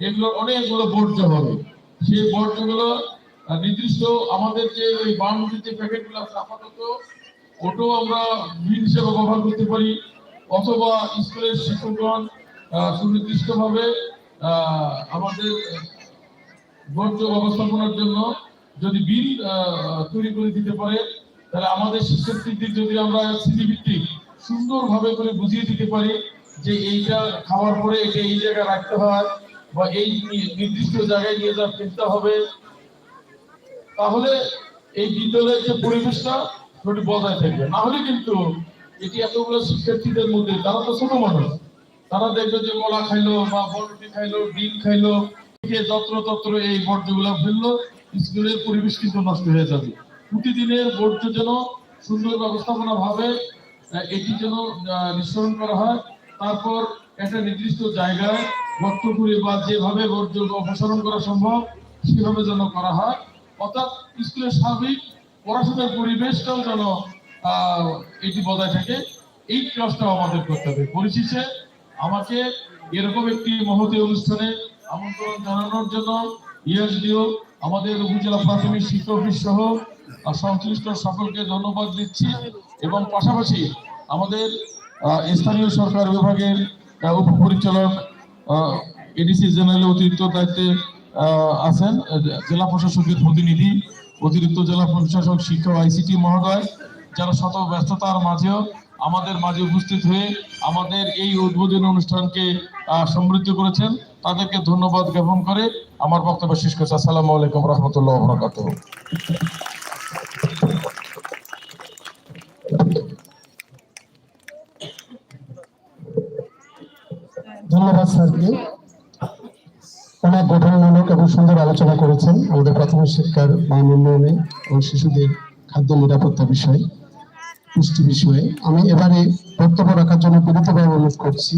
এগুলো অনেকগুলো বর্জ্য হবে। সেই বর্জ্যগুলো নির্দিষ্ট আমাদের যে ওই বাউন্ডারি প্যাকেটগুলো আছে আপাতত, ওটাও আমরা বিল হিসেবে ব্যবহার করতে পারি। অথবা স্কুলের শিক্ষকগণ সুনির্দিষ্টভাবে আমাদের বর্জ্য ব্যবস্থাপনার জন্য যদি বিল তৈরি করে দিতে পারে, তাহলে আমাদের শিক্ষার্থীদের যদি আমরা স্মৃতিভিত্তিক সুন্দরভাবে করে বুঝিয়ে দিতে পারি যে এইটা খাওয়ার পরে এটা এই জায়গায় রাখতে হয় বা এই নির্দিষ্ট জায়গায় নিয়ে যা ফেলতে হবে, তাহলে এই বিদ্যালয়ের যে পরিবেশটা সেটি বজায় থাকবে। না হলে কিন্তু এটি এতগুলো শিক্ষার্থীদের মধ্যে তারা তো ছোট মানুষ, তারা দেখবে যে কলা খাইলো বা বরফি খাইলো, ডিম খাইলো যত্র তত্র এই বর্জ্যগুলো ফেলল, স্কুলের পরিবেশ কিন্তু নষ্ট হয়ে যাবে। প্রতিদিনের বর্জ্য যেন সুন্দর ব্যবস্থাপনা ভাবে এটি যেন নিঃসরণ করা হয়, তারপর একটা নির্দিষ্ট জায়গায় করে বা যেভাবে বর্জ্য অপসারণ করা সম্ভব, সেভাবে যেন করা হয়। অর্থাৎ স্কুলের স্বাভাবিক পড়াশোনার পরিবেশটাও যেন এটি বজায় থাকে, এই কাজটাও আমাদের করতে হবে। পরিশেষে আমাকে এরকম একটি মহতী অনুষ্ঠানে আমন্ত্রণ জানানোর জন্য ইএসডিও আমাদের উপজেলা প্রাথমিক শিক্ষা অফিস সহ সংশ্লিষ্ট সকলকে ধন্যবাদ দিচ্ছি এবং পাশাপাশি আমাদের স্থানীয় সরকার বিভাগের উপপরিচালক এডিসি জেনারেল অতিরিক্ত দায়িত্বে আছেন জেলা প্রশাসকের প্রতিনিধি, অতিরিক্ত জেলা প্রশাসক শিক্ষা আইসিটি মহোদয়, যারা শত ব্যস্ততার মাঝেও আমাদের মাঝে উপস্থিত হয়ে আমাদের এই উদ্বোধনী অনুষ্ঠানকে সমৃদ্ধ করেছেন। তাদেরকে ধন্যবাদ জ্ঞাপন করে আমার বক্তব্য শেষ করছি। আসসালামু আলাইকুম রহমতুল্লাহ বরকাত ধন্যবাদ স্যারকে। অনেক গঠনমূলক এবং সুন্দর আলোচনা করেছেন আমাদের প্রাথমিক শিক্ষার মান উন্নয়নে এবং শিশুদের খাদ্য নিরাপত্তা বিষয়ে, পুষ্টি বিষয়ে। আমি এবারে বক্তব্য রাখার জন্য বিনীতভাবে অনুরোধ করছি।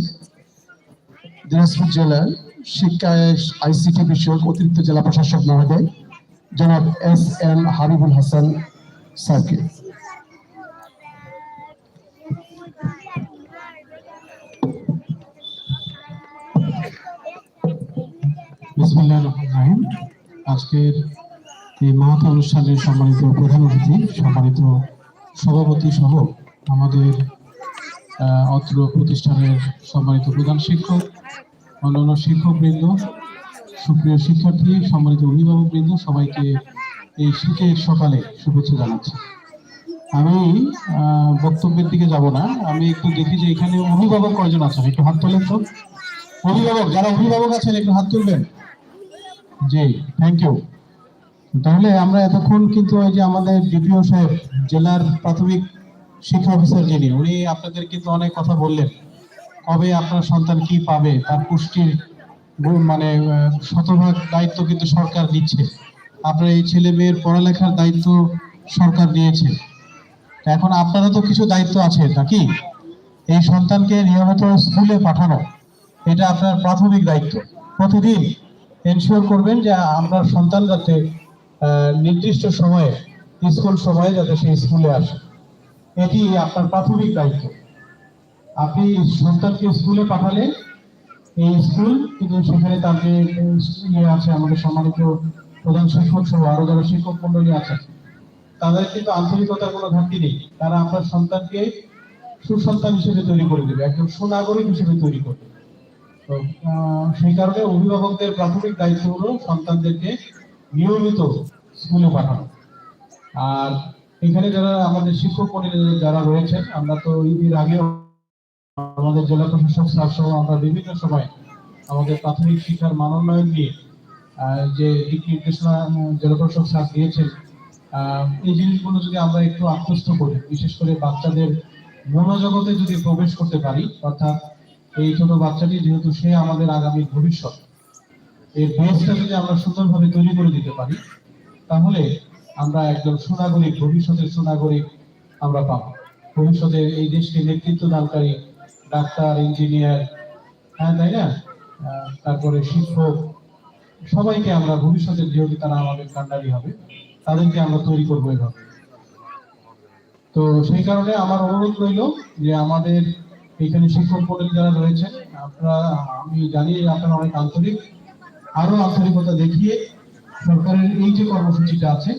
দিনাজপুর জেলার শিক্ষা আইসিটি বিষয়ক অতিরিক্ত জেলা প্রশাসক মহোদয়, জনাব এস এম হাবিবুল হাসান স্যারকে। বিসমিল্লাহির রহমানির রহিম আজকের এই মহৎ অনুষ্ঠানের সম্মানিত প্রধান অতিথি, সম্মানিত সভাপতি সহ আমাদের অত্র প্রতিষ্ঠানের সম্মানিত প্রধান শিক্ষক, অন্যান্য শিক্ষকবৃন্দ, সুপ্রিয় শিক্ষার্থী, সম্মানিত অভিভাবকবৃন্দ, সবাইকে এই শীতের সকালে শুভেচ্ছা জানাচ্ছি। আমি বক্তব্যের দিকে যাব না। আমি একটু দেখি যে এখানে অভিভাবক কয়জন আছেন? একটু হাত তোলেন তো। অভিভাবক, যারা অভিভাবক আছেন, একটু হাত তুলবেন। জি থ্যাংক ইউ তাহলে আমরা এতক্ষণ কিন্তু ওই যে আমাদের ডিপিও সাহেব, জেলার প্রাথমিক শিক্ষা অফিসার যিনি, উনি আপনাদের কিন্তু অনেক কথা বললেন। কবে আপনার সন্তান কি পাবে, তার পুষ্টির মানে শতভাগ দায়িত্ব কিন্তু সরকার নিচ্ছে। আপনার এই ছেলে মেয়ের পড়ালেখার দায়িত্ব সরকার নিয়েছে। এখন আপনারা তো কিছু দায়িত্ব আছে নাকি এই সন্তানকে নিয়মিত স্কুলে পাঠানো, এটা আপনার প্রাথমিক দায়িত্ব। প্রতিদিন এনশিওর করবেন যে আপনার সন্তান যাতে নির্দিষ্ট সময়ে, স্কুল সময়ে যাতে সেই স্কুলে আসে। এটি আপনার প্রাথমিক দায়িত্ব। আপনি সন্তানকে স্কুলে পাঠালে এই স্কুল, কিন্তু সেখানে তার যে ইয়ে আছে, আমাদের সম্মানিত প্রধান শিক্ষক সহ আরও যারা শিক্ষক মন্ডলী আছে, তাদের কিন্তু আন্তরিকতার কোনো ঘাটতি নেই। তারা আপনার সন্তানকে সুসন্তান হিসেবে তৈরি করে দেবে একজন সুনাগরিক হিসেবে তৈরি করবে তো সেই কারণে অভিভাবকদের প্রাথমিক দায়িত্ব হলো সন্তানদেরকে নিয়মিত স্কুলে পাঠানো। আর এখানে যারা আমাদের শিক্ষক যারা রয়েছেন, আমরা তো ঈদের আগেও আমাদের জেলা প্রশাসক স্যার সহ আমরা বিভিন্ন সময় আমাদের প্রাথমিক শিক্ষার মানোন্নয়ন নিয়ে যে দিক নির্দেশনা জেলা প্রশাসক স্যার দিয়েছেন এই জিনিসগুলো যদি আমরা একটু আত্মস্থ করি, বিশেষ করে বাচ্চাদের মনোজগতে যদি প্রবেশ করতে পারি, অর্থাৎ এই ছোট বাচ্চাটি যেহেতু সে আমাদের আগামী ভবিষ্যৎ। এই বেসটা যদি আমরা সুন্দরভাবে তৈরি করে দিতে পারি, তাহলে আমরা একজন সুনাগরিক, ভবিষ্যতের সুনাগরিক আমরা পাবো। ভবিষ্যতে এই দেশকে নেতৃত্ব দানকারী ডাক্তার, ইঞ্জিনিয়ার হ্যাঁ তাই না? তারপরে শিক্ষক, সবাইকে আমরা ভবিষ্যতে যেহেতু তারা আমাদের কান্ডারি হবে, তাদেরকে আমরা তৈরি করব এভাবে। তো সেই কারণে আমার অনুরোধ রইল যে আমাদের এখানে শিক্ষক মন্ডলী যারা রয়েছেন, আপনারা, আমি জানি আপনারা অনেক আন্তরিক। আরও আন্তরিকতা দেখিয়ে সরকারের এই যে কর্মসূচিটা আছে,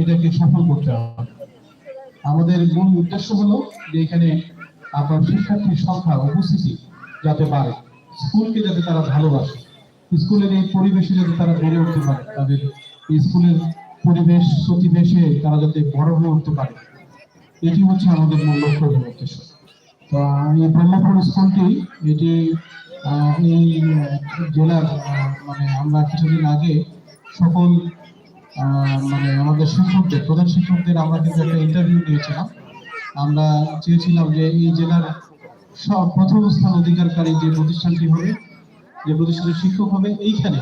এটাকে সফল করতে হবে। আমাদের মূল উদ্দেশ্য হলো যে এখানে আপনার শিক্ষার্থীর সংখ্যা, উপস্থিতি যাতে বাড়ে, স্কুলকে যাতে তারা ভালোবাসে, স্কুলের এই পরিবেশে যাতে তারা বেড়ে উঠতে পারে, তাদের স্কুলের পরিবেশ প্রতিবেশে তারা যাতে বড় হয়ে উঠতে পারে, এটি হচ্ছে আমাদের মূল লক্ষ্য এবং উদ্দেশ্য। তো এই ব্রহ্মপুর স্কুলটি, এটি এই জেলার মানে আমরা কিছুদিন আগে সকল মানে আমাদের শিক্ষকদের, প্রধান শিক্ষকদের আমরা কিন্তু একটা ইন্টারভিউ নিয়েছিলাম আমরা চেয়েছিলাম যে এই জেলার সব প্রথম স্থান অধিকারকারী যে প্রতিষ্ঠানটি হবে, যে প্রতিষ্ঠানের শিক্ষক হবে, এইখানে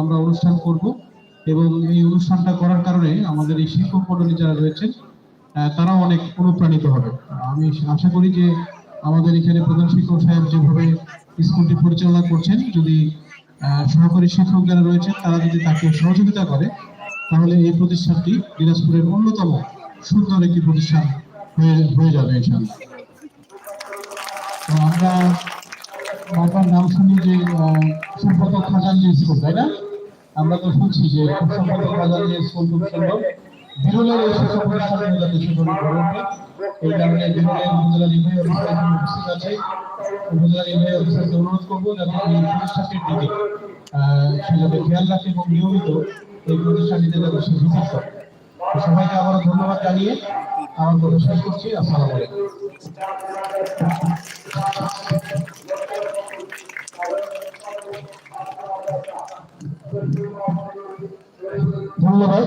আমরা অনুষ্ঠান করব। এবং এই অনুষ্ঠানটা করার কারণে আমাদের এই শিক্ষক মন্ডলী যারা রয়েছেন তারাও অনেক অনুপ্রাণিত হবে। আমি আশা করি যে আমাদের এখানে প্রধান শিক্ষক সাহেব যেভাবে স্কুলটি পরিচালনা করছেন, যদি সহকারী শিক্ষক যারা রয়েছেন, তারা যদি তাকে সহযোগিতা করে, তাহলে এই প্রতিষ্ঠানটি দিনাজপুরের অন্যতম সুন্দর একটি প্রতিষ্ঠান হয়ে হয়ে যাবে তো আমরা বাবার নাম শুনি যে সুব্রত খাজানজি স্কুল, তাই না? আমরা তো শুনছি যে খুব সুব্রত খাজানজি স্কুল খুব সুন্দর। বিরলের এই শিক্ষা প্রতিষ্ঠানগুলো যাতে সেভাবে গড়ে ওঠে এই কারণে বিরলের উপজেলা নির্বাহী অফিসার এখানে আছে। উপজেলা নির্বাহী অফিসারকে অনুরোধ করব যাতে এই প্রতিষ্ঠানটির দিকে আহ, খেয়াল রাখে এবং নিয়মিত এই প্রতিষ্ঠানটিতে যাতে সে ভিজিট করে সবাইকে আবারও ধন্যবাদ জানিয়ে আমার কথা শেষ করছি। আসসালামু আলাইকুম। ধন্যবাদ।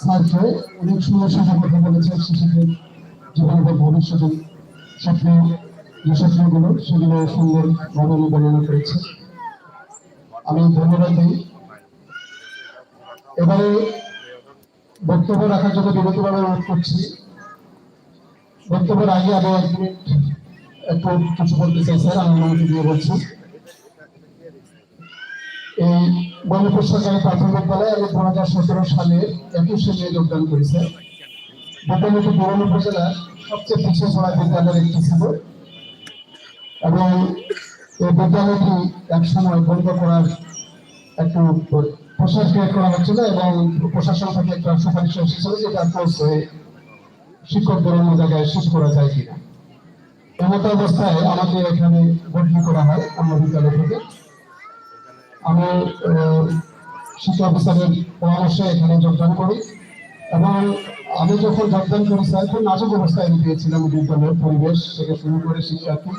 স্যারকে অনেক সুন্দর সুন্দর কথা বলেছেন শিশুদের যেভাবে ভবিষ্যতে স্বপ্ন, যে স্বপ্নগুলো সেগুলো সুন্দরভাবে উনি বর্ণনা করেছে। আমি ধন্যবাদ দিই। এবারে বক্তব্য রাখার জন্য বিরতিভাবে অনুরোধ করছি। বক্তব্যের আগে আমি এক মিনিট একটু কিছু বলতে চাই, স্যার। আমি অনুমতি দিয়ে বলছি। বঙ্গোপসাগর সরকারি প্রাথমিক বিদ্যালয়ে দু হাজার সতেরো সালে একুশে মে যোগদান করেছে। মোটামুটি বরণ উপজেলার সবচেয়ে পিছিয়ে পড়া বিদ্যালয়ের একটি ছিল। এবং এই বিদ্যালয়টি এক সময় বন্ধ করার একটু প্রসার ক্রিয়া করা এবং প্রশাসন থেকে একটা সুপারিশ যেটা কোর্স হয়ে শিক্ষকদের অন্য জায়গায় শেষ করা যায় কিনা। এমত অবস্থায় আমাকে এখানে বদলি করা হয় অন্য বিদ্যালয় থেকে। আমি শিক্ষা অফিসারের পরামর্শে এখানে যোগদান করি। এবং আমি যখন যোগদান করি স্যার খুব নাজুক অবস্থায় আমি পেয়েছিলাম বিদ্যালয়ের পরিবেশ থেকে শুরু করে শিক্ষার্থী,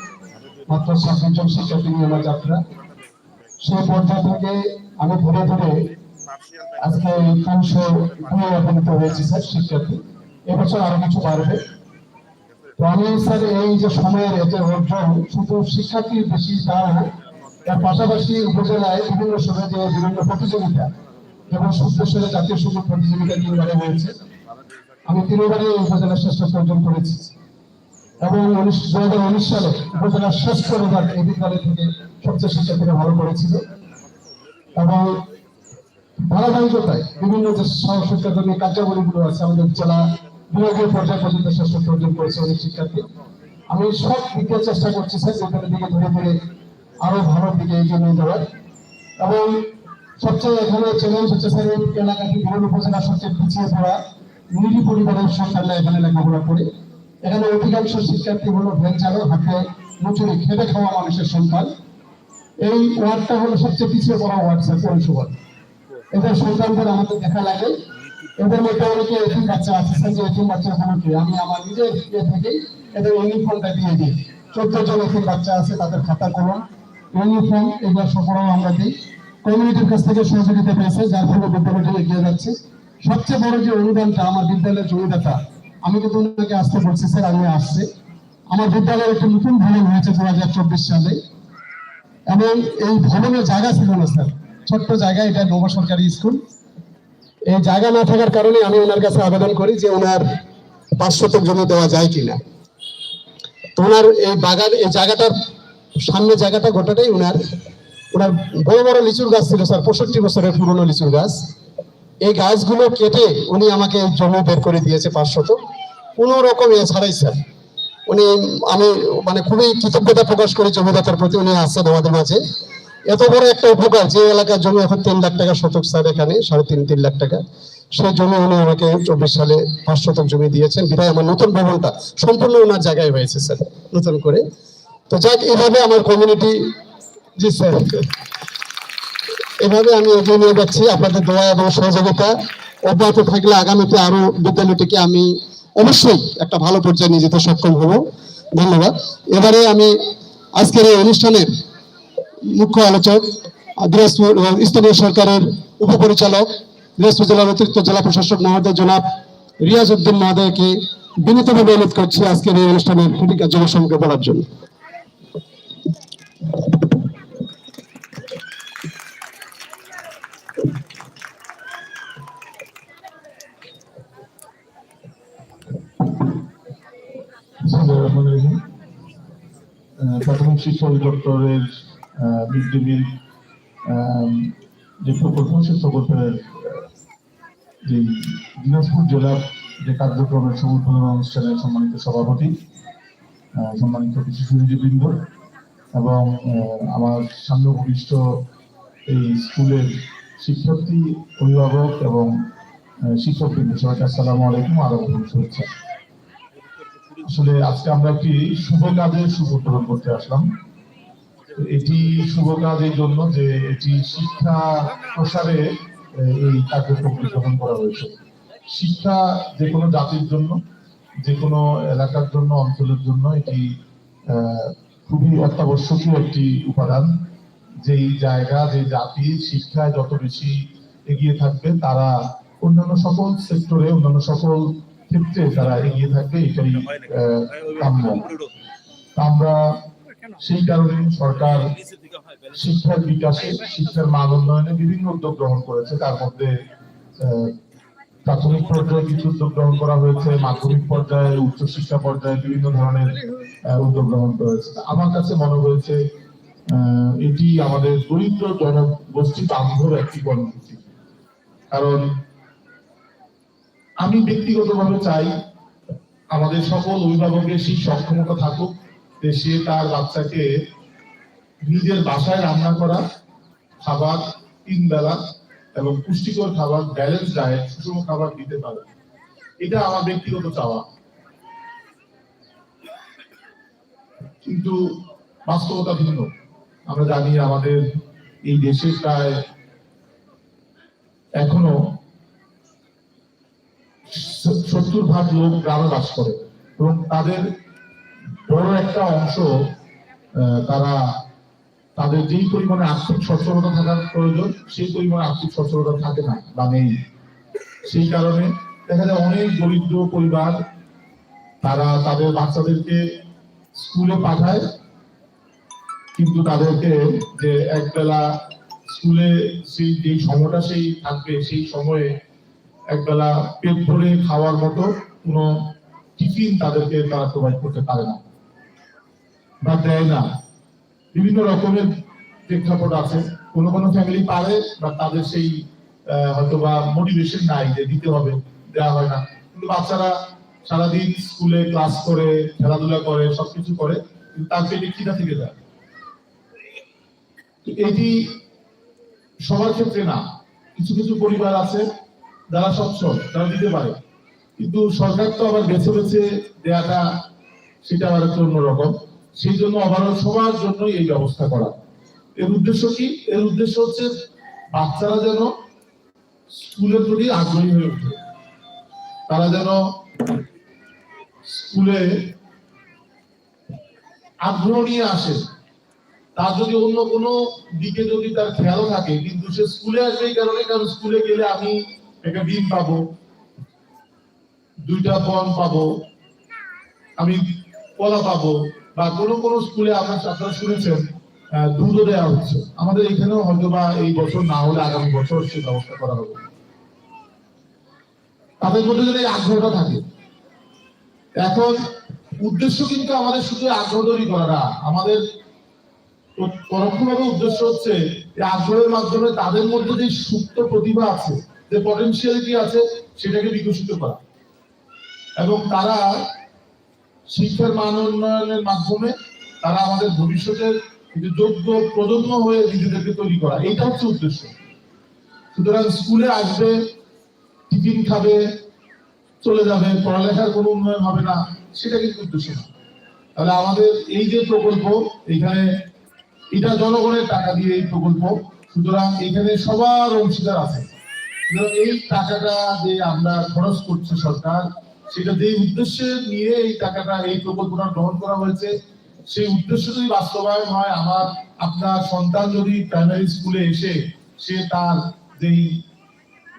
মাত্র ছাব্বিশ জন শিক্ষার্থী নিয়ে আমার যাত্রা। সেই পর্যায় থেকে আমি ধীরে ধীরে আজকে তিনশো দুই উপনীত হয়েছি স্যার শিক্ষার্থী। এবছর আরও কিছু বাড়বে। তো আমি স্যার, এই যে সময়ের এতে অর্জন, শুধু শিক্ষার্থী বেশি তা তার পাশাপাশি উপজেলায় বিভিন্ন সময় যে বিভিন্ন প্রতিযোগিতা যেমন সুদ্দেশ্বরে জাতীয় সুযোগ প্রতিযোগিতা তিনবারে হয়েছে। আমি তিনবারে এই উপজেলার শ্রেষ্ঠ অর্জন করেছি। এবং উনিশ দু হাজার উনিশ সালে উপজেলার শ্রেষ্ঠ রেজাল্ট এই বিদ্যালয় থেকে সবচেয়ে শিক্ষার্থীরা ভালো করেছিল। এবং ধারাবাহিকতায় বিভিন্ন যে সহশিক্ষাকর্মী কার্যাবলীগুলো আছে, আমাদের জেলা বিভাগীয় পর্যায় পর্যন্ত শ্রেষ্ঠ অর্জন করেছে অনেক শিক্ষার্থী। আমি সব দিকে চেষ্টা করছি স্যার, যেখানে দিকে ধীরে ধীরে আরও ভালো দিকে এগিয়ে নিয়ে এবং সবচেয়ে এখানে চ্যালেঞ্জ হচ্ছে স্যার এলাকাটি বিভিন্ন উপজেলার সবচেয়ে পিছিয়ে পড়া নিরি পরিবারের সন্তানরা এখানে লেখাপড়া করে। এখানে অধিকাংশ শিক্ষার্থী হলো চালক, হাতে মুচুরি খেটে খাওয়া মানুষের সন্তান। এই ওয়ার্ডটা হলো সবচেয়ে পিছিয়ে পড়া ওয়ার্ড স্যার পৌরসভা এদের সন্তানদের আমাদের দেখা লাগে। এদের মধ্যে অনেকে এতিম বাচ্চা আছে স্যার যে এতিম বাচ্চাগুলোকে আমি আমার নিজের ইয়ে থেকে এদের ইউনিফর্মটা দিয়ে দিই। চোদ্দ জন এতিম বাচ্চা আছে, তাদের খাতা কলম। সফরাও আমরা দিই কমিউনিটির কাছ থেকে সহযোগিতা পেয়েছে যার ফলে বিদ্যালয়টি এগিয়ে যাচ্ছে। সবচেয়ে বড় যে অনুদানটা আমার বিদ্যালয়ের জমিদাতা, আমি কিন্তু ওনাকে আসতে বলছি, স্যার, আমি আসছে। আমার বিদ্যালয়ে একটি নতুন ভবন হয়েছে দু হাজার চব্বিশ সালে। এবং এই ভবনের জায়গা ছিল না, স্যার, ছোট্ট জায়গা, এটা নব সরকারি স্কুল। এই জায়গা না থাকার কারণে আমি ওনার কাছে আবেদন করি যে ওনার পাঁচ শতক জমি দেওয়া যায় কিনা। তো ওনার এই বাগান, এই জায়গাটার সামনে জায়গাটা গোটাটাই ওনার ওনার বড় বড় লিচুর গাছ ছিল স্যার, পঁয়ষট্টি বছরের পুরনো লিচুর গাছ। এই গাছগুলো কেটে উনি আমাকে জমি বের করে দিয়েছে পাঁচশত। কোনো রকম এ ছাড়াই স্যার। উনি, আমি মানে খুবই কৃতজ্ঞতা প্রকাশ করি জমিদাতার প্রতি, উনি আসছেন আমাদের মাঝে। এত বড় একটা উপকার, যে এলাকার জমি এখন তিন লাখ টাকা শতক স্যার এখানে, সাড়ে তিন তিন লাখ টাকা। সেই জমি উনি আমাকে চব্বিশ সালে পাঁচ শতক জমি দিয়েছেন। বিধায় আমার নতুন ভবনটা সম্পূর্ণ ওনার জায়গায় হয়েছে স্যার, নতুন করে। তো যাক, এভাবে আমার কমিউনিটি জি স্যার এভাবে আমি এগিয়ে নিয়ে যাচ্ছি আপনাদের দোয়া এবং সহযোগিতা। অব্যাহত থাকলে আগামীতে আরও বিদ্যালয়টিকে আমি অবশ্যই একটা ভালো পর্যায়ে নিয়ে যেতে সক্ষম হব। ধন্যবাদ। এবারে আমি আজকের এই অনুষ্ঠানের মুখ্য আলোচক দিনাজপুর স্থানীয় সরকারের উপপরিচালক দিনাজপুর জেলার অতিরিক্ত জেলা প্রশাসক মহোদয় জনাব রিয়াজ উদ্দিন মহোদয়কে বিনীতভাবে অনুরোধ করছি আজকের এই অনুষ্ঠানের কার্যক্রম সম্পর্কে বলার জন্য বিসমিল্লাহির রহমানির রহিম। আহ, প্রাথমিক শিক্ষা অধিদপ্তরের মিড ডে মিল যে প্রকল্প সে প্রকল্পের যে দিনাজপুর জেলার যে কার্যক্রমের সমর্থন অনুষ্ঠানের সম্মানিত সভাপতি সম্মানিত কিছু সুযোগবৃন্দ এবং আমার সামনে ভূমিষ্ঠ এই স্কুলের শিক্ষার্থী, অভিভাবক এবং শিক্ষকবৃন্দ, সবাইকে আসসালামু আলাইকুম আরও শুভেচ্ছা। আসলে আজকে আমরা একটি শুভ কাজের শুভ উদ্বোধন করতে আসলাম। এটি শুভ কাজ এই জন্য যে এটি শিক্ষা প্রসারে এই কার্যক্রমটি গ্রহণ করা হয়েছে। শিক্ষা যে কোনো জাতির জন্য, যে কোনো এলাকার জন্য, অঞ্চলের জন্য এটি খুবই অত্যাবশ্যকীয় একটি উপাদান। যেই জায়গা যে জাতি, শিক্ষায় যত বেশি এগিয়ে থাকবে, তারা অন্যান্য সকল সেক্টরে, অন্যান্য সকল ক্ষেত্রে তারা এগিয়ে থাকবে, এটাই কাম্য। আমরা সেই কারণে সরকার শিক্ষার বিকাশে, শিক্ষার মান উন্নয়নে বিভিন্ন উদ্যোগ গ্রহণ করেছে। তার মধ্যে প্রাথমিক পর্যায়ে কিছু উদ্যোগ গ্রহণ করা হয়েছে, মাধ্যমিক পর্যায়ে উচ্চ শিক্ষা পর্যায়ে বিভিন্ন ধরনের উদ্যোগ গ্রহণ করেছে। তা আমার কাছে মনে হয়েছে এটি আমাদের দরিদ্র জনগোষ্ঠী বান্ধব একটি কর্মসূচি। কারণ আমি ব্যক্তিগতভাবে চাই আমাদের সকল অভিভাবকের সেই সক্ষমতা থাকুক যে সে তার বাচ্চাকে নিজের বাসায় রান্না করা, খাবার তিন বেলা এবং পুষ্টিকর খাবার ব্যালেন্স ডায়েট সুষম খাবার দিতে পারে। এটা আমার ব্যক্তিগত চাওয়া। কিন্তু বাস্তবতা ভিন্ন। আমরা জানি আমাদের এই দেশে প্রায় এখনও সত্তর ভাগ লোক গ্রামে বাস করে এবং তাদের বড় একটা অংশ তারা তাদের যেই পরিমাণে আর্থিক সচ্ছলতা থাকার প্রয়োজন, সেই পরিমাণে আর্থিক সচ্ছলতা থাকে না বা নেই। সেই কারণে দেখা যায় অনেক দরিদ্র পরিবার, তারা তাদের বাচ্চাদেরকে স্কুলে পাঠায়, কিন্তু তাদেরকে যে একবেলা স্কুলে সেই যে সময়টা সেই থাকবে, সেই সময়ে একবেলা পেট ভরে খাওয়ার মতো কোনো টিফিন তাদেরকে তারা প্রোভাইড করতে পারে না বা দেয় না। বিভিন্ন রকমের প্রেক্ষাপট আছে। কোনো কোনো ফ্যামিলি পারে বা তাদের সেই হয়তো বা মোটিভেশন নাই যে দিতে হবে দেওয়া হয় না। কিন্তু বাচ্চারা সারাদিন স্কুলে ক্লাস করে, খেলাধুলা করে, সবকিছু করে, কিন্তু তার পেটে খিদা থেকে যায়। এটি সবার ক্ষেত্রে না, কিছু কিছু পরিবার আছে যারা সচ্ছল তারা দিতে পারে। কিন্তু সরকার তো আবার বেছে বেছে দেয়াটা, সেটা আবার একটু অন্যরকম। সেই জন্য ওভারঅল সবার জন্যই এই ব্যবস্থা করা। এর উদ্দেশ্য কি? এর উদ্দেশ্য হচ্ছে বাচ্চারা যেন স্কুলের প্রতি আগ্রহী হয়ে ওঠে। তারা যেন স্কুলে আগ্রহ নিয়ে আসে। তার যদি অন্য কোনো দিকে যদি তার খেয়াল থাকে, কিন্তু সে স্কুলে আসবে এই কারণে, কারণ স্কুলে গেলে আমি একটা ডিম পাবো, দুইটা বন পাবো, আমি কলা পাবো বা কোনো কোনো স্কুলে আপনার আপনারা শুনেছেন দুধও দেওয়া হচ্ছে। আমাদের এখানেও হয়তো বা এই বছর না হলে আগামী বছর সে ব্যবস্থা করা হবে। তাদের মধ্যে যদি আগ্রহটা থাকে। এখন উদ্দেশ্য কিন্তু আমাদের শুধু আগ্রহ তৈরি করা না, আমাদের পরোক্ষভাবে উদ্দেশ্য হচ্ছে এই আগ্রহের মাধ্যমে তাদের মধ্যে যে সুপ্ত প্রতিভা আছে, যে পটেনশিয়ালিটি আছে, সেটাকে বিকশিত করা। এবং তারা শিক্ষার মান উন্নয়নের মাধ্যমে তারা আমাদের ভবিষ্যতের যোগ্য প্রজন্ম হয়ে নিজেদেরকে তৈরি করা, এটা হচ্ছে উদ্দেশ্য। সুতরাং স্কুলে আসবে, টিফিন খাবে, চলে যাবে, পড়ালেখার কোনো উন্নয়ন হবে না, সেটা কিন্তু উদ্দেশ্য না। তাহলে আমাদের এই যে প্রকল্প, এখানে এটা জনগণের টাকা দিয়ে এই প্রকল্প, সুতরাং এখানে সবার অংশীদার আছে। এই টাকাটা যে আমরা খরচ করছে সরকার সেটা যে উদ্দেশ্যে নিয়ে এই টাকাটা, এই প্রকল্পটা গ্রহণ করা হয়েছে। সেই উদ্দেশ্য যদি বাস্তবায়ন হয়, আমার, আপনার সন্তান যদি প্রাইমারি স্কুলে এসে সে তার যেই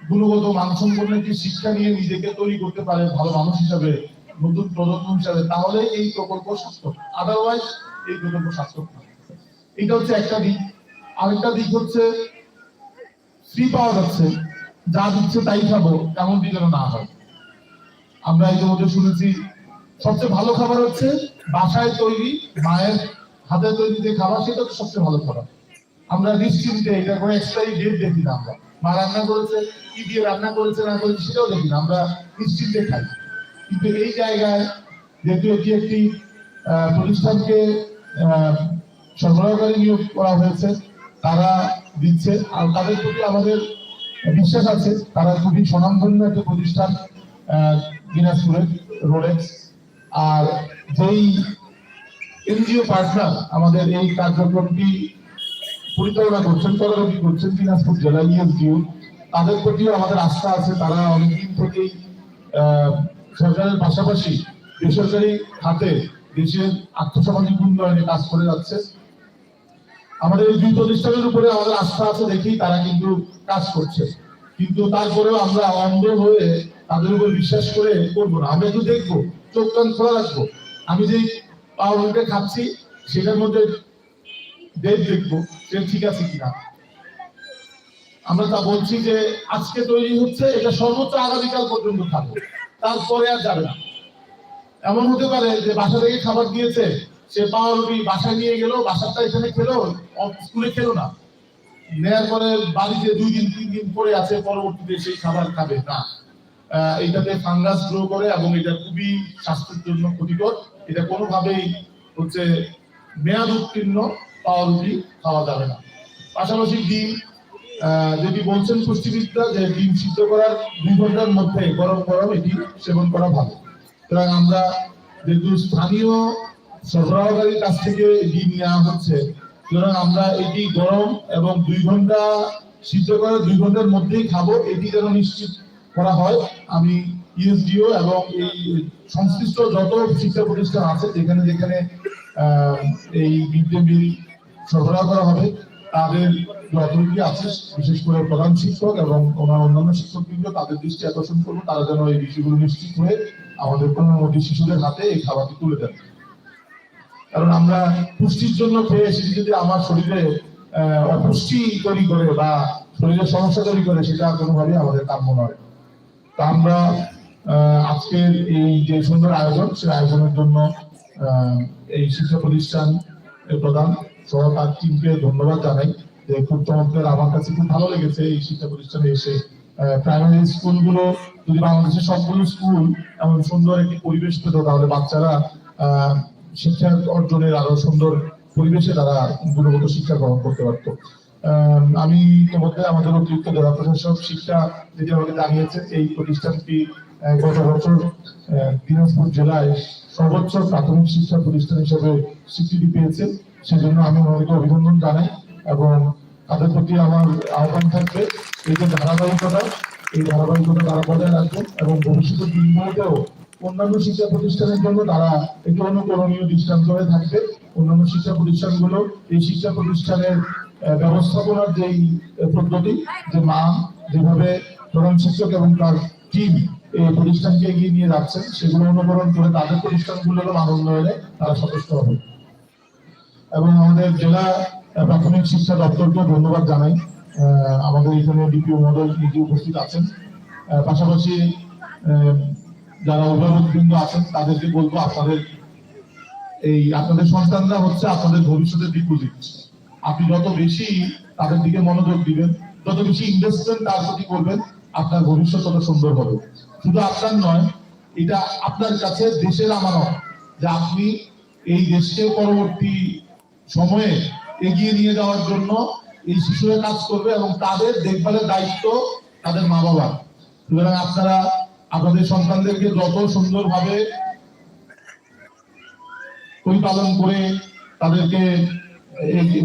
গুণগত মানসম্পন্ন একটি শিক্ষা নিয়ে নিজেকে তৈরি করতে পারে, ভালো মানুষ হিসাবে, নতুন প্রজন্ম হিসাবে, তাহলে এই প্রকল্প সার্থক। আদারওয়াইজ এই প্রকল্প সার্থক এটা হচ্ছে একটা দিক। আরেকটা দিক হচ্ছে ফ্রি পাওয়া যাচ্ছে যা দিচ্ছে তাই খাব দিক যেন না হয়। আমরা ইতিমধ্যে শুনেছি, সবচেয়ে ভালো খাবার হচ্ছে বাসায় তৈরি, মায়ের হাতে তৈরি যে খাবার, সেটা হচ্ছে সবচেয়ে ভালো খাবার। আমরা নিশ্চিন্তে এটা কোনো এক্সট্রাই ডেট দেখি না আমরা। মা রান্না করেছে, কি দিয়ে রান্না করেছে, না করেছে, সেটাও দেখি না। আমরা নিশ্চিন্তে খাই। কিন্তু এই জায়গায় যেহেতু এটি একটি প্রতিষ্ঠানকে সরবরাহকারী নিয়োগ করা হয়েছে, তারা দিচ্ছে, আর তাদের প্রতি আমাদের বিশ্বাস আছে, তারা খুবই স্বনামধন্য একটা প্রতিষ্ঠান দিনাজপুরের রোলেক্স আর যেই এনজিও পার্টনার আমাদের এই কার্যক্রমটি পরিচালনা করছেন, তদারকি করছেন দিনাজপুর জেলা ইএসডিও তাদের প্রতিও আমাদের আস্থা আছে। তারা অনেকদিন থেকেই সরকারের পাশাপাশি বেসরকারি খাতে দেশের আর্থসামাজিক উন্নয়নে কাজ করে যাচ্ছে। আমাদের এই দুই প্রতিষ্ঠানের উপরে আমাদের আস্থা আছে দেখেই তারা কিন্তু কাজ করছে। কিন্তু তারপরেও আমরা অন্ধ হয়ে তাদের উপর বিশ্বাস করে করব না। আমরা একটু দেখব, চোখ কান খোলা রাখব। আমি যে পাউরুটিটা খাচ্ছি, সেটার মধ্যে ডেট দেখব যে ঠিক আছে কিনা। আমরা তা বলছি যে, আজকে তৈরি হচ্ছে, এটা সর্বোচ্চ আগামীকাল পর্যন্ত থাকবে। তারপরে আর যাবে না। এমন হতে পারে যে বাসা থেকে খাবার দিয়েছে, সে পাউরুটি বাসায় নিয়ে গেল বাসাটা এখানে খেলো স্কুলে খেলো না। নেয়ার পরে বাড়িতে দুই দিন, তিন দিন পরে আছে, পরবর্তীতে সেই খাবার খাবে না। এটাতে ফাঙ্গাস গ্রো করে এবং এটা খুবই স্বাস্থ্যের জন্য ক্ষতিকর। এটা কোনোভাবেই হচ্ছে মেয়াদ উত্তীর্ণ পাউরুটি খাওয়া যাবে না। পাশাপাশি ডিম যদি বলছেন পুষ্টিবিদরা যে ডিম সিদ্ধ করার দুই ঘণ্টার মধ্যে গরম গরম এটি সেবন করা ভালো। সুতরাং আমরা যেহেতু স্থানীয় সরবরাহকারীর কাছ থেকে ডিম নেওয়া হচ্ছে, সুতরাং আমরা এটি গরম এবং দুই ঘণ্টা সিদ্ধ করে দুই ঘণ্টার মধ্যেই খাব, এটি যেন নিশ্চিত করা হয়। আমি ইউএসডিও এবং এই সংশ্লিষ্ট যত শিক্ষা প্রতিষ্ঠান আছে, যেখানে যেখানে এই মিড ডে মিল সরবরাহ করা হবে, তাদের অথরিটি আছে, বিশেষ করে প্রধান শিক্ষক এবং ওনার অন্যান্য শিক্ষকবৃন্দ, তাদের দৃষ্টি আকর্ষণ করব। তারা যেন এই বিষয়গুলো নিশ্চিত হয়ে আমাদের কোনো কোমলমতি শিশুদের হাতে এই খাবারটি তুলে দেন। কারণ আমরা পুষ্টির জন্য খেয়ে এসেছি, যদি আমার শরীরে অপুষ্টি তৈরি করে বা শরীরে সমস্যা তৈরি করে, সেটা কোনোভাবেই আমাদের কাম্য নয়। তা আমরা আজকের এই যে সুন্দর আয়োজন, সেই আয়োজনের জন্য এই শিক্ষা প্রতিষ্ঠান প্রধান সহ তার টিমকে ধন্যবাদ জানাই যে খুব চমৎকার আমার কাছে খুব ভালো লেগেছে এই শিক্ষা প্রতিষ্ঠানে এসে। প্রাইমারি স্কুলগুলো যদি বাংলাদেশের সবগুলো স্কুল এমন সুন্দর একটি পরিবেশ পেত, তাহলে বাচ্চারা শিক্ষা অর্জনের আরও সুন্দর পরিবেশে তারা গুণগত শিক্ষা গ্রহণ করতে পারত। আমি ইতিমধ্যে আমাদের অতিরিক্ত জেলা প্রশাসক শিক্ষা যেটি আমাকে জানিয়েছে, এই প্রতিষ্ঠানটি গত বছর দিনাজপুর জেলায় সর্বোচ্চ প্রাথমিক শিক্ষা প্রতিষ্ঠান হিসেবে স্বীকৃতি পেয়েছে। সেজন্য আমি ওনাদেরকে অভিনন্দন জানাই এবং তাদের প্রতি আমার আহ্বান থাকবে। এই যে ধারাবাহিকতা, এই ধারাবাহিকতা তারা বজায় রাখবেন এবং ভবিষ্যতের দিনগুলোতেও অন্যান্য শিক্ষা প্রতিষ্ঠানের জন্য তারা একটু অনুকরণীয় দৃষ্টান্ত হয়ে থাকবে। অন্যান্য শিক্ষা প্রতিষ্ঠানগুলো এই শিক্ষা প্রতিষ্ঠানের ব্যবস্থাপনার যেই পদ্ধতি যে মান যেভাবে প্রধান শিক্ষক এবং তার টিম এই প্রতিষ্ঠানকে এগিয়ে নিয়ে যাচ্ছেন, সেগুলো অনুকরণ করে তাদের প্রতিষ্ঠানগুলোরও মান উন্নয়নে তারা সচেষ্ট হবে। এবং আমাদের জেলা প্রাথমিক শিক্ষা দপ্তরকে ধন্যবাদ জানাই। আমাদের এখানে ডিপিও মডেল নিজে উপস্থিত আছেন। পাশাপাশি যারা অভিভাবক বৃন্দ আছেন, তাদেরকে বলব আপনাদের এই, আপনাদের সন্তানরা হচ্ছে আপনাদের ভবিষ্যতের ডিপোজিট আপনি যত বেশি তাদের দিকে মনোযোগ দিবেন, যত বেশি ইনভেস্টমেন্ট তার প্রতি করবেন, আপনার ভবিষ্যৎ তত সুন্দর হবে। শুধু আপনার নয়, এটা আপনার কাছে দেশের আমানত যে আপনি এই দেশকে পরবর্তী সময়ে এগিয়ে নিয়ে যাওয়ার জন্য এই শিশুরা কাজ করবে এবং তাদের দেখভালের দায়িত্ব তাদের মা বাবা সুতরাং আপনারা আপনাদের সন্তানদেরকে যত সুন্দরভাবে পরিপালন করে তাদেরকে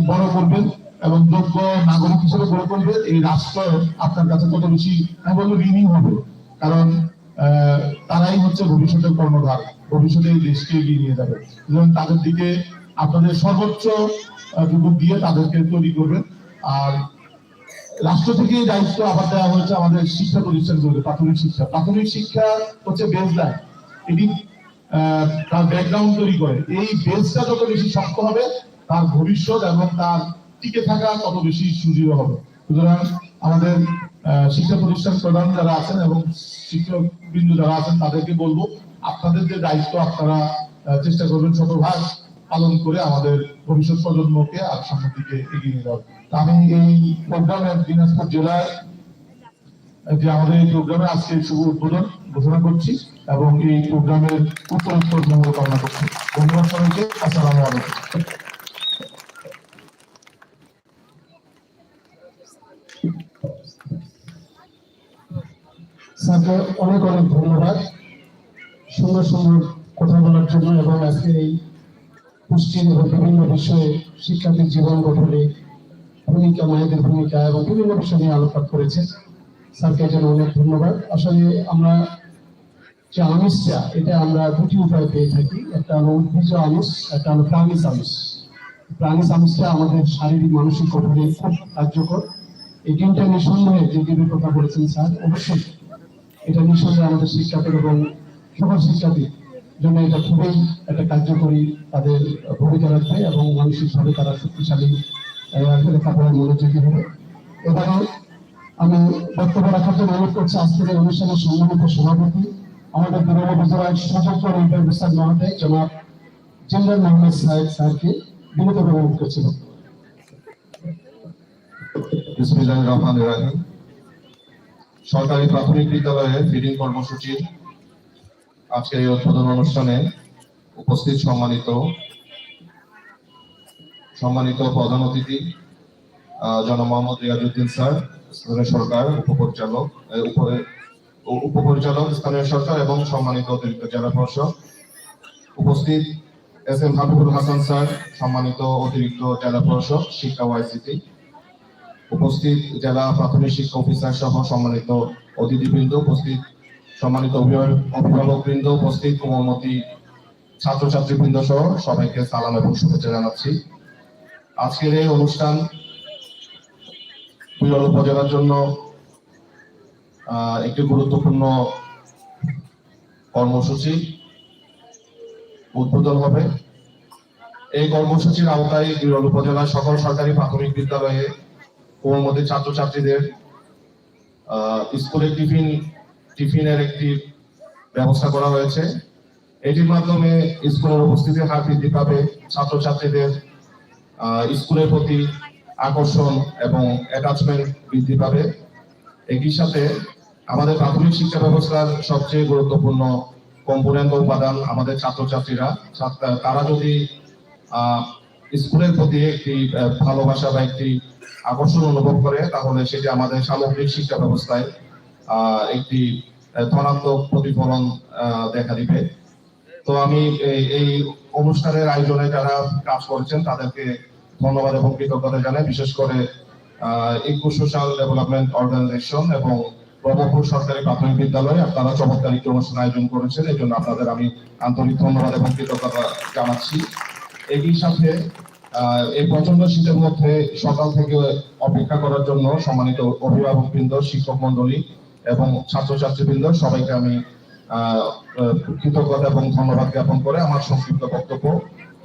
বড় করবেন এবং যোগ্য নাগরিক হিসেবে গড়ে তুলবেন এই রাষ্ট্র আপনার কাছে তত বেশি আমি ঋণী হবে। কারণ তারাই হচ্ছে ভবিষ্যতের কর্ণধার। ভবিষ্যতে এই দেশকে এগিয়ে নিয়ে যাবে। সুতরাং তাদের দিকে আপনাদের সর্বোচ্চ টুকু দিয়ে তাদেরকে তৈরি করবেন। আর রাষ্ট্র থেকে দায়িত্ব আবার দেওয়া হয়েছে আমাদের শিক্ষা প্রতিষ্ঠানগুলোকে প্রাথমিক শিক্ষা। প্রাথমিক শিক্ষা হচ্ছে বেস লাইন এটি তার ব্যাকগ্রাউন্ড তৈরি করে। এই বেসটা যত বেশি শক্ত হবে তার ভবিষ্যৎ এবং তার টিকে থাকা তত বেশি সুদৃঢ় হবে। সুতরাং আমাদের শিক্ষা প্রতিষ্ঠান প্রধান যারা আছেন এবং শিক্ষক বিন্দু যারা আছেন, তাদেরকে বলব, আপনাদের যে দায়িত্ব, আপনারা চেষ্টা করবেন শতভাগ পালন করে আমাদের ভবিষ্যৎ প্রজন্মকে আর সামনের দিকে এগিয়ে নিয়ে যাবে আমি এই প্রোগ্রামের দিনাজপুর জেলায় যে আমাদের এই প্রোগ্রামে আজকে শুভ উদ্বোধন ঘোষণা করছি এবং এই প্রোগ্রামের উত্তর উত্তর মঙ্গল কামনা করছি। ধন্যবাদ সবাইকে। আসসালামু আলাইকুম। স্যারকে অনেক অনেক ধন্যবাদ। সুন্দর সুন্দর কথা বলার জন্য এবং আজকে এই পুষ্টির এবং বিভিন্ন বিষয়ে শিক্ষার্থীর জীবন গঠনে ভূমিকা, মায়েদের ভূমিকা এবং বিভিন্ন বিষয় নিয়ে আলোকপাত করেছেন স্যারকে জন্য অনেক ধন্যবাদ। আসলে আমরা যে আমিষটা, এটা আমরা দুটি উপায় পেয়ে থাকি। একটা হলো উদ্ভিজ আমিষ, একটা হলো প্রাণী আমিষ। প্রাণী আমিষটা আমাদের শারীরিক, মানসিক গঠনে খুব কার্যকর। এই তিনটা নিঃসন্দেহে যে কথা বলেছেন স্যার, অবশ্যই এটা নিঃসন্দেহে আমাদের শিক্ষার্থী এবং সকল শিক্ষার্থীর জন্য এটা খুবই একটা কার্যকরী তাদের ভূমিকা রাখবে এবং মানসিকভাবে তারা শক্তিশালী লেখাপড়ায় মনোযোগী হবে। এবারে আমি বক্তব্য রাখার জন্য অনুরোধ করছি, আজকের এই অনুষ্ঠানের সম্মানিত সভাপতি, আমাদের বিরোধী উপজেলার সশস্ত্র ইন্টারভিউসার মহোদয়, জনাব জেনারেল মোহাম্মদ সাহেব স্যারকে বিনীতভাবে অনুরোধ করছিল বিসমিল্লাহ রহমান রাহিম। সরকারি প্রাথমিক বিদ্যালয়ে ফিডিং কর্মসূচির আজকের এই উদ্বোধন অনুষ্ঠানে উপস্থিত সম্মানিত সম্মানিত প্রধান অতিথি জনাব মোহাম্মদ রিয়াজউদ্দিন স্যার, স্থানীয় সরকার, উপপরিচালক উপপরিচালক, স্থানীয় সরকার এবং সম্মানিত অতিরিক্ত জেলা প্রশাসক উপস্থিত। S M Habibul Hasan sir, সম্মানিত অতিরিক্ত জেলা প্রশাসক, শিক্ষা ওয়াইসিটি উপস্থিত জেলা প্রাথমিক শিক্ষা অফিসার সহ সম্মানিত অতিথিবৃন্দ, উপস্থিত সম্মানিত অভিভাবক বৃন্দ উপস্থিত কোমলমতি ছাত্রছাত্রীবৃন্দ সহ সবাইকে সালাম এবং শুভেচ্ছা জানাচ্ছি। আজকের এই অনুষ্ঠান বিরল উপজেলার জন্য একটি গুরুত্বপূর্ণ কর্মসূচি উদ্বোধন হবে। এই কর্মসূচির আওতায় বিরল উপজেলার সকল সরকারি প্রাথমিক বিদ্যালয়ে কোমলমতি ছাত্রছাত্রীদের আহ, স্কুলে টিফিন টিফিনের একটি ব্যবস্থা করা হয়েছে। এটির মাধ্যমে স্কুলের উপস্থিতির হার বৃদ্ধি পাবে ছাত্রছাত্রীদের স্কুলের প্রতি আকর্ষণ এবং অ্যাটাচমেন্ট বৃদ্ধি পাবে। একই সাথে আমাদের প্রাথমিক শিক্ষা ব্যবস্থার সবচেয়ে গুরুত্বপূর্ণ কম্পোনেন্ট উপাদান আমাদের ছাত্রছাত্রীরা। তারা যদি স্কুলের প্রতি একটি ভালোবাসা বা একটি আকর্ষণ অনুভব করে, তাহলে সেটি আমাদের সামগ্রিক শিক্ষা ব্যবস্থায় একটি ধনাত্মক প্রতিফলন দেখা দিবে। তো আমি এই- অনুষ্ঠানের আয়োজনে যারা কাজ করেছেন, তাদেরকে ধন্যবাদ এবং কৃতজ্ঞতা জানাই। বিশেষ করে ইকো সোশ্যাল ডেভেলপমেন্ট অর্গানাইজেশন এবং ব্রহ্মপুর সরকারি প্রাথমিক বিদ্যালয়ে আপনারা চমৎকার একটি অনুষ্ঠান আয়োজন করেছেন। এই জন্য আপনাদের আমি আন্তরিক ধন্যবাদ এবং কৃতজ্ঞতা জানাচ্ছি। একই সাথে এই প্রচণ্ড শীতের মধ্যে সকাল থেকে অপেক্ষা করার জন্য সম্মানিত অভিভাবক বৃন্দ শিক্ষক মন্ডলী এবং ছাত্রছাত্রী বৃন্দ সবাইকে আমি কৃতজ্ঞতা এবং ধন্যবাদ জ্ঞাপন করে আমার সংক্ষিপ্ত বক্তব্য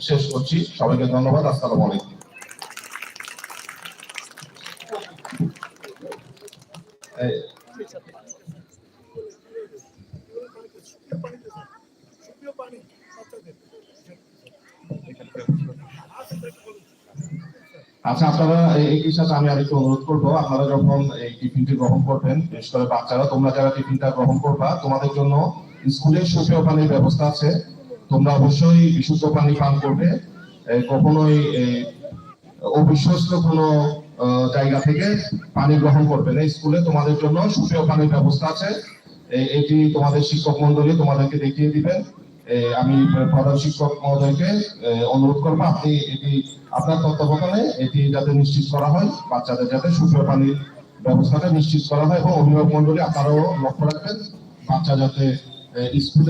শেষ করছি। সবাইকে ধন্যবাদ। আসসালামু আলাইকুম। এই, আচ্ছা আপনারা এই- সাথে আমি আরেকটু অনুরোধ করব, আপনারা যখন এই টিফিনটি গ্রহণ করবেন, বিশেষ করে বাচ্চারা, তোমরা যারা টিফিনটা গ্রহণ করবা, তোমাদের জন্য স্কুলে সুপেয় পানির ব্যবস্থা আছে। তোমরা অবশ্যই বিশুদ্ধ পানি পান করবে। কখনোই অবিশ্বস্ত কোনো জায়গা থেকে পানি গ্রহণ করবে না স্কুলে। তোমাদের জন্য সুপেয় পানির ব্যবস্থা আছে। এটি তোমাদের শিক্ষক মন্ডলী তোমাদেরকে দেখিয়ে দিবেন। আমি প্রধান শিক্ষক মহোদয়কে অনুরোধ করব, আপনি এটি আপনার তত্ত্বাবধানে এটি যাতে নিশ্চিত করা হয়, বাচ্চাদের যাতে সুপেয় পানির ব্যবস্থাটা নিশ্চিত করা হয় এবং অভিভাবক মন্ডলী আপনারাও লক্ষ্য রাখবেন, বাচ্চা যাতে স্কুলে